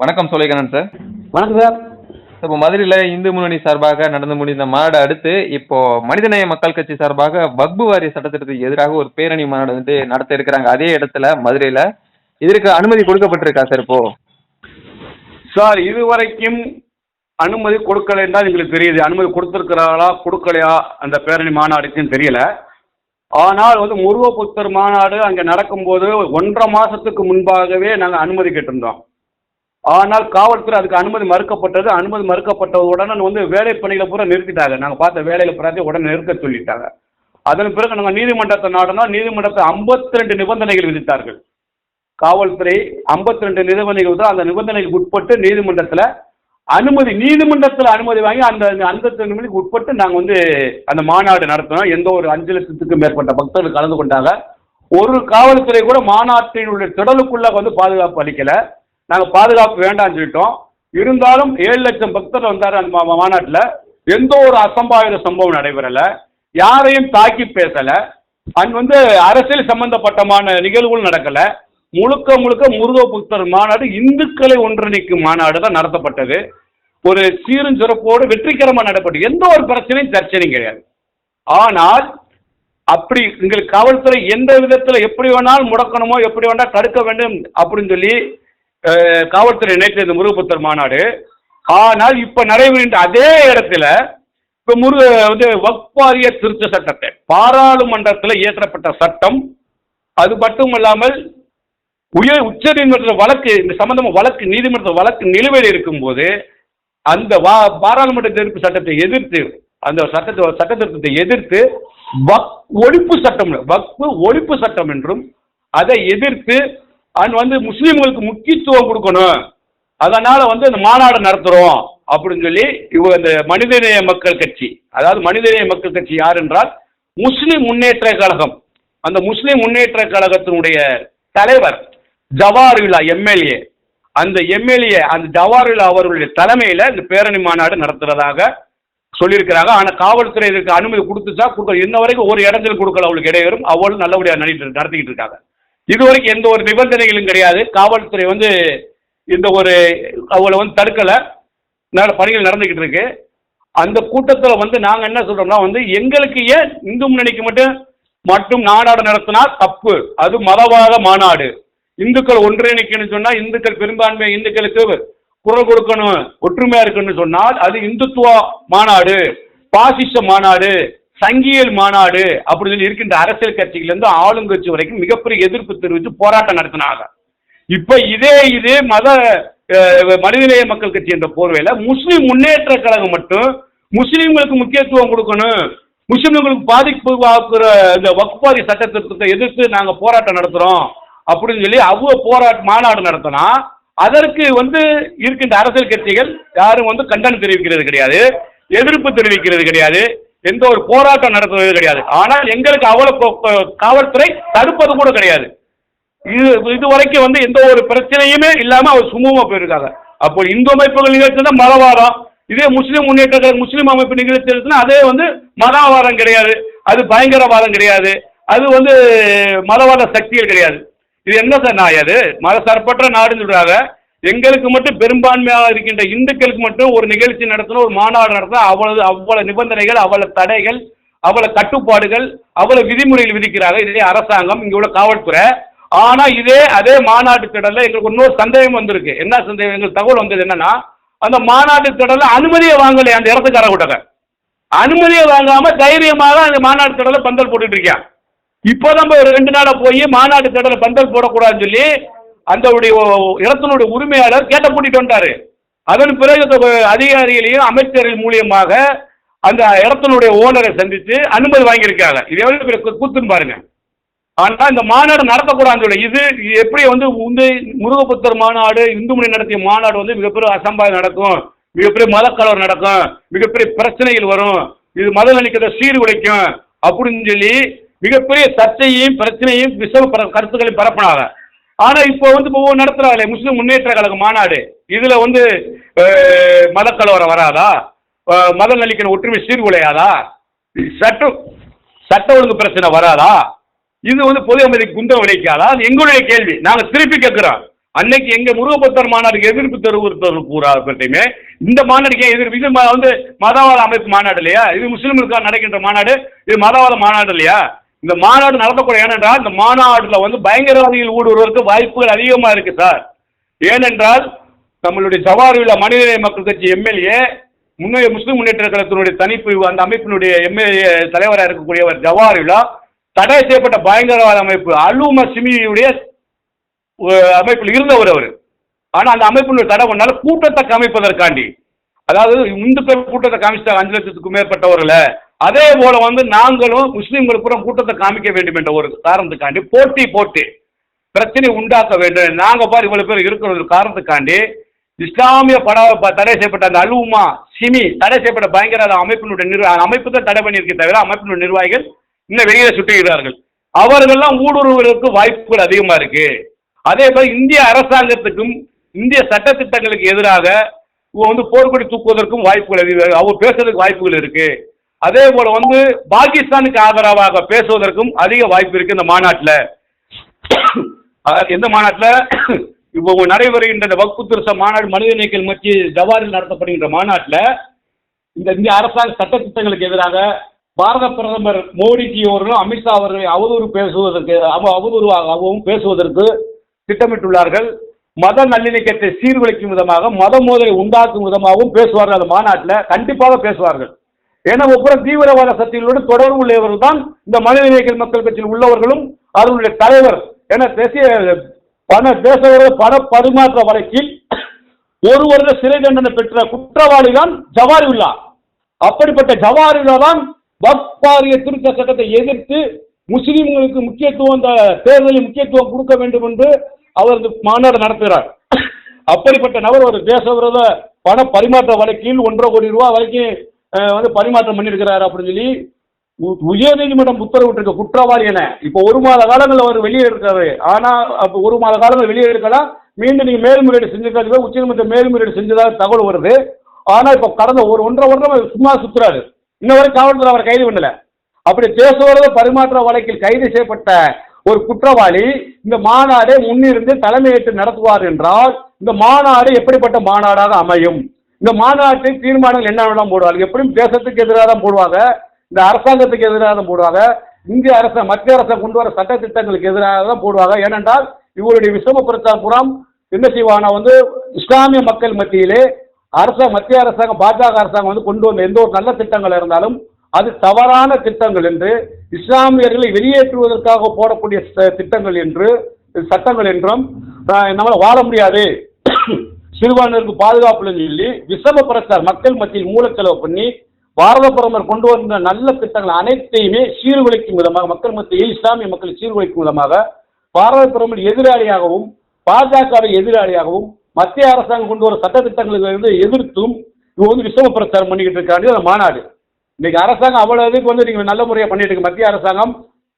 வணக்கம் சோலைகண்ணன் சார். வணக்கம் சார். இப்போ மதுரையில் இந்து முன்னணி சார்பாக நடந்து முடிந்த மாநாடு அடுத்து இப்போ மனிதநேய மக்கள் கட்சி சார்பாக வக்பு வாரிய சட்டத்திட்டத்துக்கு எதிராக ஒரு பேரணி மாநாடு வந்து நடத்த இருக்கிறாங்க. அதே இடத்துல மதுரையில் இதற்கு அனுமதி கொடுக்கப்பட்டிருக்கா சார் இப்போ? சார் இதுவரைக்கும் அனுமதி கொடுக்கலை தான் எங்களுக்கு தெரியுது. அனுமதி கொடுத்துருக்கிறாங்களா கொடுக்கலையா? அந்த பேரணி மாநாடுக்குன்னு தெரியல. ஆனால் வந்து முருகபுத்தர் மாநாடு அங்கே நடக்கும்போது ஒன்றரை மாதத்துக்கு முன்பாகவே நாங்கள் அனுமதி கேட்டிருந்தோம். ஆனால் காவல்துறை அதுக்கு அனுமதி மறுக்கப்பட்டது. அனுமதி மறுக்கப்பட்ட உடனே வந்து வேலை பணிகளை பூரா நிறுத்திட்டாங்க. நாங்கள் பார்த்த வேலையில் பிறகு உடனே நிறுத்த சொல்லிட்டாங்க. அதன் பிறகு நாங்கள் நீதிமன்றத்தை நாடினா நீதிமன்றத்தை ஐம்பத்தி ரெண்டு நிபந்தனைகள் விதித்தார்கள். காவல்துறை ஐம்பத்தி ரெண்டு நிபந்தனைகள் தான் அந்த நிபந்தனைகளுக்கு உட்பட்டு நீதிமன்றத்தில் அனுமதி நீதிமன்றத்தில் அனுமதி வாங்கி அந்த அந்த மணிக்கு உட்பட்டு நாங்கள் வந்து அந்த மாநாடு நடத்தினோம். எந்த ஒரு அஞ்சு லட்சத்துக்கும் மேற்பட்ட பக்தர்கள் கலந்து கொண்டாங்க. ஒரு காவல்துறை கூட மாநாட்டினுடைய திடலுக்குள்ள வந்து பாதுகாப்பு அளிக்கலை. நாங்கள் பாதுகாப்பு வேண்டாம்னு சொல்லிட்டோம். இருந்தாலும் ஏழு லட்சம் பக்தர் வந்தார் அந்த மாநாட்டில். எந்த ஒரு அசம்பாவித சம்பவம் நடைபெறலை. யாரையும் தாக்கி பேசலை. அண்ட் வந்து அரசியல் சம்பந்தப்பட்டமான நிகழ்வுகள் நடக்கலை. முழுக்க முழுக்க முருக புத்தர் மாநாடு இந்துக்களை ஒன்றிணைக்கும் மாநாடு தான் நடத்தப்பட்டது. ஒரு சீரும் சிறப்போடு வெற்றிகரமாக நடைபெற்றது எந்த ஒரு பிரச்சனையும் சர்ச்சனையும் கிடையாது. ஆனால் அப்படி எங்களுக்கு காவல்துறை எந்த விதத்தில் எப்படி வேணாலும் முடக்கணுமோ எப்படி வேணால் தடுக்க வேண்டும் அப்படின்னு சொல்லி காவல்துறை நேற்று இந்த முருகப்புத்தர் மாநாடு. ஆனால் இப்போ நடைபெறுகின்ற அதே இடத்துல இப்போ முருக வந்து வக்பாரிய திருத்த சட்டத்தை பாராளுமன்றத்தில் இயற்றப்பட்ட சட்டம் அது மட்டும் இல்லாமல் உயர் உச்ச நீதிமன்ற வழக்கு இந்த சம்பந்தமாக வழக்கு நீதிமன்ற வழக்கு நிலுவையில் இருக்கும்போது அந்த வா பாராளுமன்ற எதிர்ப்பு சட்டத்தை எதிர்த்து அந்த சட்டத்தை சட்ட திருத்தத்தை எதிர்த்து வக் ஒழிப்பு சட்டம் வக்பு ஒழிப்பு சட்டம் என்றும் அதை எதிர்த்து அண்ட் வந்து முஸ்லீம்களுக்கு முக்கியத்துவம் கொடுக்கணும். அதனால வந்து இந்த மாநாடு நடத்துகிறோம் அப்படின்னு சொல்லி இவங்க இந்த மனிதநேய மக்கள் கட்சி அதாவது மனிதநேய மக்கள் கட்சி யார் என்றால் முஸ்லீம் முன்னேற்ற கழகம். அந்த முஸ்லீம் முன்னேற்ற கழகத்தினுடைய தலைவர் ஜவாஹர்லா எம்எல்ஏ. அந்த எம்எல்ஏ அந்த ஜவாஹர்லா அவர்களுடைய தலைமையில் இந்த பேரணி மாநாடு நடத்துறதாக சொல்லியிருக்கிறாங்க. ஆனால் காவல்துறை இதுக்கு அனுமதி கொடுத்துச்சா கொடுக்க இன்ன வரைக்கும் ஒரு இடத்துல கொடுக்கல அவளுக்கு இடையூறும். அவளும் நல்லபடியாக நடத்திட்டு நடத்திக்கிட்டு இருக்காங்க. இது வரைக்கும் எந்த ஒரு நிபந்தனைகளும் கிடையாது. காவல்துறை வந்து இந்த ஒரு அவளை வந்து தடுக்கலை. நல்ல பணிகள் நடந்துக்கிட்டு இருக்கு. அந்த கூட்டத்தில் வந்து நாங்கள் என்ன சொல்றோம்னா வந்து எங்களுக்கு ஏன் இந்து முன்னணிக்கு மட்டும் மட்டும் நாடாடு நடத்தினா தப்பு. அது மதவாத மாநாடு. இந்துக்கள் ஒன்றிணைக்கணும்னு சொன்னால் இந்துக்கள் பெரும்பான்மை இந்துக்களுக்கு குரல் கொடுக்கணும் ஒற்றுமையா இருக்கணும்னு சொன்னால் அது இந்துத்துவ மாநாடு பாசிச மாநாடு. சங்கியல் மாநாடு அப்படின்னு சொல்லி இருக்கின்ற அரசியல் கட்சிகள்லேருந்து ஆளுங்கட்சி வரைக்கும் மிகப்பெரிய எதிர்ப்பு தெரிவித்து போராட்டம் நடத்தினாங்க. இப்ப இதே இது மத மனிதநேய மக்கள் கட்சி என்ற போர்வையில முஸ்லிம் முன்னேற்ற கழகம் மட்டும் முஸ்லிம்களுக்கு முக்கியத்துவம் கொடுக்கணும். முஸ்லிம்களுக்கு பாதிப்பு ஆக்குற இந்த வக்பாரி சட்ட திருத்தத்தை எதிர்த்து நாங்க போராட்டம் நடத்துறோம் அப்படின்னு சொல்லி அவ்வளோ போராட்ட மாநாடு நடத்தினா அதற்கு வந்து இருக்கின்ற அரசியல் கட்சிகள் யாரும் வந்து கண்டனம் தெரிவிக்கிறது கிடையாது. எதிர்ப்பு தெரிவிக்கிறது கிடையாது. எந்த ஒரு போராட்டம் நடத்துவது கிடையாது. ஆனால் எங்களுக்கு அவ்வளவு காவல்துறை தடுப்பது கூட கிடையாது. இது இது வரைக்கும் வந்து எந்த ஒரு பிரச்சனையுமே இல்லாம அவர் சுமூகமா போயிருக்காங்க. அப்போ இந்து அமைப்புகள் நிகழ்ச்சினா தான் மதவாதம் இதே முஸ்லீம் முன்னேற்ற முஸ்லீம் அமைப்பு நிகழ்ச்சி அதே வந்து மதவாதம் கிடையாது. அது பயங்கரவாதம் கிடையாது. அது வந்து மதவாத சக்திகள் கிடையாது. இது என்ன சார் நாய் அது? மதசார்பற்ற நாடுன்னு சொல்றாங்க. எங்களுக்கு மட்டும் பெரும்பான்மையாக இருக்கின்ற இந்துக்களுக்கு மட்டும் ஒரு நிகழ்ச்சி நடத்தணும் ஒரு மாநாடு நடத்தணும். அவ்வளவு அவ்வளவு நிபந்தனைகள் அவ்வளவு தடைகள் அவ்வளவு கட்டுப்பாடுகள் அவ்வளவு விதிமுறைகள் விதிக்கிறாங்க இதே அரசாங்கம் இங்கே உள்ள காவல்துறை. ஆனா இதே அதே மாநாட்டு திடல்ல எங்களுக்கு இன்னொரு சந்தேகம் வந்திருக்கு. என்ன சந்தேகம்? எங்களுக்கு தகவல் வந்தது என்னன்னா அந்த மாநாட்டு திடல்ல அனுமதியை வாங்கலை அந்த இடத்துக்கார விட்டாங்க அனுமதியை வாங்காம தைரியமாக அந்த மாநாட்டு திடல்ல பந்தல் போட்டுட்டு இருக்கான் இப்போதான் போய் ரெண்டு நாளா போய் மாநாட்டு திடல்ல பந்தல் போடக்கூடாதுன்னு சொல்லி அந்த இடத்தினுடைய உரிமையாளர் கேட்ட கூட்டிட்டு வந்தாரு அதன் பிறகு அதிகாரிகளையும் அமைச்சர்கள் மூலியமாக அந்த இடத்தினுடைய ஓனரை சந்தித்து அனுமதி வாங்கியிருக்காங்க. இது எவ்வளவு பெரிய கூத்துன்னு பாருங்க. ஆனா இந்த மாநாடு நடத்தக்கூடாது சொல்லி இது எப்படி வந்து வந்து முருகபுத்தர் மாநாடு இந்து மணி நடத்திய மாநாடு வந்து மிகப்பெரிய அசம்பாவிதம் நடக்கும். மிகப்பெரிய மதக்கலவர் நடக்கும். மிகப்பெரிய பிரச்சனைகள் வரும். இது மத நினைக்கிறத சீர்குலைக்கும் அப்படின்னு சொல்லி மிகப்பெரிய சர்ச்சையும் பிரச்சனையும் விசவ கருத்துக்களையும் பரப்பினாங்க. ஆனா இப்போ வந்து இப்போ நடத்துகிறாங்களே முஸ்லிம் முன்னேற்ற கழக மாநாடு. இதுல வந்து மதக்கலவரம் வராதா? மத நலிக்கிற ஒற்றுமை சீர்குலையாதா? சட்டம் சட்ட ஒழுங்கு பிரச்சனை வராதா? இது வந்து பொது அமைதிக்கு குந்தம் விளைக்காதா அது எங்களுடைய கேள்வி. நாங்க திருப்பி கேட்கிறோம். அன்னைக்கு எங்க முருகபுத்தர் மாநாடுக்கு எதிர்ப்பு தெரிவித்தவர் பூரா இந்த மாநாடுக்கு ஏன் எதிர்ப்பு? இது ம- வந்து மதவாத அமைப்பு மாநாடு இல்லையா? இது முஸ்லிம்களுக்காக நடக்கின்ற மாநாடு. இது மதவாத மாநாடு இல்லையா? இந்த மாநாடு நடத்தக்கூடிய ஏனென்றால் இந்த மாநாட்டில் வந்து பயங்கரவாதிகள் ஊடுருவதற்கு வாய்ப்புகள் அதிகமாக இருக்கு சார். ஏனென்றால் நம்மளுடைய ஜவாஹர்ல மனிதநேய மக்கள் கட்சி எம்எல்ஏ முன்னைய முஸ்லிம் முன்னேற்ற கழகத்தினுடைய தனிப்பு அந்த அமைப்பினுடைய எம்எல்ஏ தலைவராக இருக்கக்கூடியவர் ஜவாரிலா தடை செய்யப்பட்ட பயங்கரவாத அமைப்பு அலும சிமியுடைய அமைப்பில் இருந்தவர் அவர். ஆனால் அந்த அமைப்பினுடைய தடை பண்ணால கூட்டத்தை காமிப்பதற்காண்டி அதாவது இந்துக்கள் கூட்டத்தை காமிச்சிட்டாங்க அஞ்சு லட்சத்துக்கும் மேற்பட்டவர்களை அதே போல வந்து நாங்களும் முஸ்லீம்களுக்கு கூட்டத்தை காமிக்க வேண்டும் என்ற ஒரு காரணத்துக்காண்டி போட்டி போட்டு பிரச்சனை உண்டாக்க வேண்டும். நாங்க பாரு இவ்வளவு பேர் இருக்கிற ஒரு காரணத்துக்காண்டி இஸ்லாமிய பட ப- தடை செய்யப்பட்ட அந்த அலுமா சிமி தடை செய்யப்பட்ட பயங்கரவாத அமைப்பினுடைய நிர்வாக அமைப்பு தான் தடை பண்ணியிருக்கே தவிர அமைப்பினுடைய நிர்வாகிகள் இன்னும் வெளியே சுட்டுகிறார்கள் அவர்கள்லாம் ஊடுருவதற்கு வாய்ப்புகள் அதிகமா இருக்கு. அதே போல இந்திய அரசாங்கத்துக்கும் இந்திய சட்டத்திட்டங்களுக்கு எதிராக வந்து போர்க்கொடி தூக்குவதற்கும் வாய்ப்புகள் அதிகம் அவங்க பேசுறதுக்கு வாய்ப்புகள் இருக்கு. அதே போல வந்து பாகிஸ்தானுக்கு ஆதரவாக பேசுவதற்கும் அதிக வாய்ப்பு இருக்கு இந்த மாநாட்டில். அதாவது எந்த மாநாட்டில்? இப்போ நடைபெறுகின்ற இந்த வக்பு திருச மாநாடு மனித நீக்கல் மச்சி ஜவாரில் நடத்தப்படுகின்ற மாநாட்டில் இந்த இந்திய அரசாங்க சட்டத்திட்டங்களுக்கு எதிராக பாரத பிரதமர் மோடிஜி அவர்களும் அமித்ஷா அவர்களை அவதூறு பேசுவதற்கு அவ- பேசுவதற்கு திட்டமிட்டுள்ளார்கள். மத நல்லிணக்கத்தை சீர்குலைக்கும் விதமாக மத மோதலை உண்டாக்கும் விதமாகவும் பேசுவார்கள் அந்த மாநாட்டில். கண்டிப்பாக பேசுவார்கள். ஏன்னா ஒவ்வொரு தீவிரவாத சக்திகளோடு தொடர்பு உள்ளவர்கள் தான் இந்த மனிதநேயக்கள் மக்கள் கட்சியில் உள்ளவர்களும் அவர்களுடைய தலைவர் ஏன்னா தேசிய பண தேச பண பரிமாற்ற வழக்கில் ஒரு வருட சிறை தண்டனை பெற்ற குற்றவாளி தான் ஜவாரியுல்லா அப்படிப்பட்ட ஜவாரியுல்லா தான் வக்ஃப் திருத்த சட்டத்தை எதிர்த்து முஸ்லிம்களுக்கு முக்கியத்துவம் இந்த தேர்தலில் முக்கியத்துவம் கொடுக்க வேண்டும் என்று அவர் மாநாடு நடத்துகிறார். அப்படிப்பட்ட நபர் ஒரு தேச விரோத பண பரிமாற்ற வழக்கில் ஒன்றரை கோடி ரூபாய் வரைக்கும் வந்து பரிமாற்றம் பண்ணியிருக்கிறார் அப்படின்னு சொல்லி உ- உயர்நீதிமன்றம் உத்தரவிட்டிருக்க குற்றவாளி என. இப்போ ஒரு மாத காலங்களில் அவர் வெளியே இருக்காரு ஆனா அப்போ ஒரு மாத காலங்கள் வெளியே இருக்கலாம் மீண்டும் நீங்க மேல்முறையீடு செஞ்சிருக்காது உச்சநீதிமன்றம் மேல்முறையீடு செஞ்சதாக தகவல் வருது. ஆனா இப்போ கடந்த ஒரு ஒன்றரை வருடம் சும்மா சுத்துறாரு. இன்ன வரை காவல்துறை அவர் கைது பண்ணல. அப்படி தேசவரத பரிமாற்ற வழக்கில் கைது செய்யப்பட்ட ஒரு குற்றவாளி இந்த மாநாடை முன்னிருந்து தலைமையேற்று நடத்துவார் என்றால் இந்த மாநாடு எப்படிப்பட்ட மாநாடாக அமையும்? இந்த மாநாட்டில் தீர்மானங்கள் என்ன வேணாலும் போடுவாங்க. எப்படியும் தேசத்துக்கு எதிராக தான் போடுவாங்க. இந்த அரசாங்கத்துக்கு எதிராக தான் போடுவாங்க. இந்திய அரசை மத்திய அரசை கொண்டு வர சட்ட திட்டங்களுக்கு எதிராக தான் போடுவாங்க. ஏனென்றால் இவருடைய விசம பிரச்சாரபுரம் என்ன செய்வானா வந்து இஸ்லாமிய மக்கள் மத்தியிலே அரச மத்திய அரசாங்கம் பாஜக அரசாங்கம் வந்து கொண்டு வந்த எந்த ஒரு நல்ல திட்டங்கள் இருந்தாலும் அது தவறான திட்டங்கள் என்று இஸ்லாமியர்களை வெளியேற்றுவதற்காக போடக்கூடிய ச- திட்டங்கள் என்று சட்டங்கள் என்றும் நம்மளால் வாழ முடியாது. சிறுபான்மையினருக்கு பாதுகாப்புல சொல்லி விஷம பிரச்சார் மக்கள் மத்தியில் மூலச்செலவு பண்ணி பாரத பிரதமர் கொண்டு வந்த நல்ல திட்டங்கள் அனைத்தையுமே சீர்குலைக்கும் விதமாக மக்கள் மத்தியில் இஸ்லாமிய மக்களை சீர்குலைக்கும் விதமாக பாரத பிரதமர் எதிராளியாகவும் பாஜகவை எதிராளியாகவும் மத்திய அரசாங்கம் கொண்டு வர சட்டத்திட்டங்களுக்கு வந்து எதிர்த்தும் இவங்க வந்து விஷம பிரச்சாரம் பண்ணிக்கிட்டு இருக்காங்க அந்த மாநாடு. இன்னைக்கு அரசாங்கம் அவ்வளவு இதுக்கு வந்து நீங்க நல்ல முறையாக பண்ணிட்டு இருக்கு. மத்திய அரசாங்கம்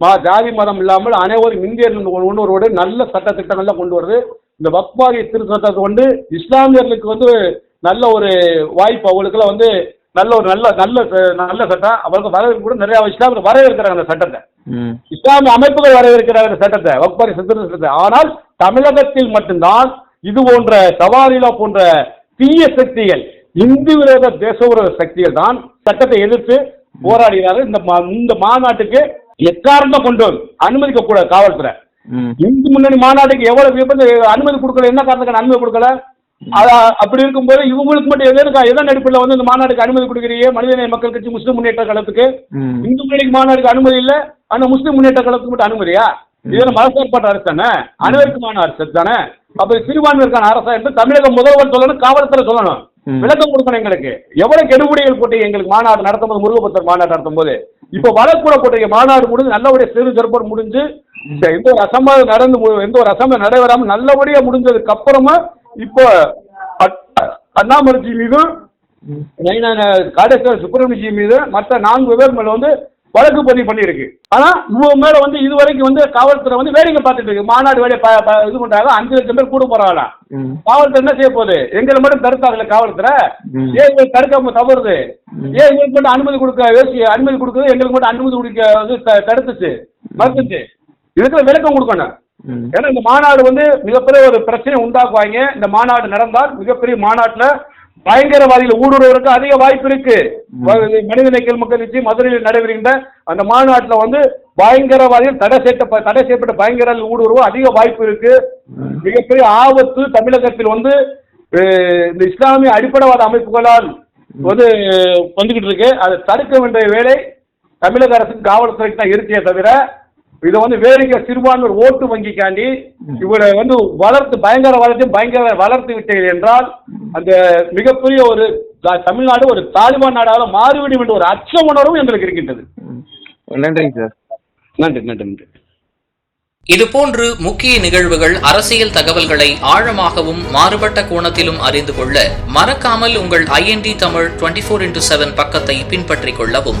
மா ஜாதி மதம் இல்லாமல் அனைவரும் இந்தியர்கள் ஒன்றோடு நல்ல சட்ட திட்டங்கள்லாம் கொண்டு வருது. இந்த வக்பாரி திருத்தத்தை கொண்டு இஸ்லாமியர்களுக்கு வந்து நல்ல ஒரு வாய்ப்பு. அவங்களுக்குலாம் வந்து நல்ல ஒரு நல்ல நல்ல நல்ல சட்டம். அவங்களுக்கு வரவேற்பு கூட நிறைய இஸ்லாமியர் வரவேற்கிறாங்க அந்த சட்டத்தை. இஸ்லாமிய அமைப்புகள் வரவேற்கிறார் இந்த சட்டத்தை வக்பாரி சட்டத்தை ஆனால் தமிழகத்தில் மட்டும்தான் இது போன்ற சவாரிலா போன்ற தீய சக்திகள் இந்து விரோத தேச விரோத சக்திகள் தான் சட்டத்தை எதிர்த்து போராடுகிறார்கள். இந்த இந்த மாநாட்டுக்கு எக்காரணம் கொண்டு அனுமதிக்க கூடாது காவல்துறை. இந்து முன்னணி மாநாட்டுக்கு எவ்வளவு விபத்து அனுமதி கொடுக்கல என்ன காரணத்துக்கு அனுமதி கொடுக்கல? அப்படி இருக்கும்போது இவங்களுக்கு மட்டும் எதற்கு எதன் அடிப்படையில் வந்து இந்த மாநாட்டுக்கு அனுமதி கொடுக்குறீங்க? மனிதநேய மக்கள் கட்சி முஸ்லிம் முன்னேற்ற கழகத்துக்கு. இந்து முன்னணி மாநாடுக்கு அனுமதி இல்ல ஆனா முஸ்லிம் முன்னேற்ற கழகத்துக்கு மட்டும் அனுமதியா? இது மதசார்பற்ற அரசு தானே? அனைவருக்குமான அரசு தானே? அப்ப சிறுபான்மையிற்கான அரசா என்று தமிழக முதல்வர் சொல்லணும் காவல்துறை சொல்லணும். விளக்கம் கொடுக்கணும் எங்களுக்கு. எவ்வளவு கெடுபிடிகள் போட்டு எங்களுக்கு மாநாடு நடத்தும் போது முருகபுத்தர் மாநாடு நடத்தும் போது இப்ப வழக்கூட போட்டு மாநாடு முடிஞ்சு நல்லபடியா சிறு சிறப்போடு முடிஞ்சு எந்த ஒரு அசம்பாதம் நடந்து எந்த ஒரு அசம்பாதம் நடைபெறாம நல்லபடியா முடிஞ்சதுக்கு அப்புறமா இப்போ அண்ணாமலைஜி மீதும் ம். காடேஸ்வரர் சுப்பிரமணியஜி மீது மற்ற நான்கு பேர் மேல வந்து வழக்கு பதிவு பண்ணியிருக்கு. ஆனா இவங்க மேல வந்து இது வரைக்கும் வந்து காவல்துறை வந்து வேடிக்கை பார்த்துட்டு இருக்கு. மாநாடு வேலையை இது பண்றாங்க. அஞ்சு லட்சம் பேர் கூட போறாங்களாம் ம். காவல்துறை என்ன செய்ய போகுது? எங்களை மட்டும் தடுத்தாங்கல்ல காவல்துறை. ஏன் இவங்களுக்கு தடுக்காம தவறுது. ஏன் இவங்களுக்கு மட்டும் அனுமதி கொடுக்க அனுமதி கொடுக்குது? எங்களுக்கு மட்டும் அனுமதி கொடுக்க தடுத்துச்சு. மறுத்துச்சு. இதுக்கு விளக்கம் கொடுக்கணும். ஏன்னா இந்த மாநாடு வந்து மிகப்பெரிய ஒரு பிரச்சனை உண்டாக்குவாங்க. இந்த மாநாடு நடந்தால் மிகப்பெரிய மாநாட்டுல பயங்கரவாதிகள் ஊடுருவதற்கு அதிக வாய்ப்பு இருக்கு. மனித நேக்கல் மக்கள் கட்சி மதுரையில் நடைபெறுகின்ற அந்த மாநாட்டுல வந்து பயங்கரவாதிகள் தடை செய்யப்பட்ட தடை செய்யப்பட்ட பயங்கரவாதிகள் ஊடுருவ அதிக வாய்ப்பு இருக்கு. மிகப்பெரிய ஆபத்து தமிழகத்தில் வந்து இந்த இஸ்லாமிய அடிப்படைவாத அமைப்புகளால் வந்து வந்துகிட்டு இருக்கு. அதை தடுக்க வேண்டிய வேலை தமிழக அரசுக்கு காவல்துறைக்கு தான் இருக்கே தவிர இதை வந்து வேடிக்கை சிறுபான்மையர் ஓட்டு வங்கிக்காண்டி இவரை வந்து வளர்த்து பயங்கரவாதத்தையும் பயங்கர வளர்த்து விட்டீர்கள் என்றால் அந்த மிகப்பெரிய ஒரு தமிழ்நாடு ஒரு தாலிபான் நாடாக மாறிவிடும் என்ற ஒரு அச்ச உணர்வும் எங்களுக்கு இருக்கின்றது. நன்றிங்க சார். நன்றி நன்றி நன்றி. இதுபோன்று முக்கிய நிகழ்வுகள் அரசியல் தகவல்களை ஆழமாகவும் மாறுபட்ட கோணத்திலும் அறிந்து கொள்ள மறக்காமல் உங்கள் IND Tamil twenty four into seven பக்கத்தை பின்பற்றிக் கொள்ளவும்.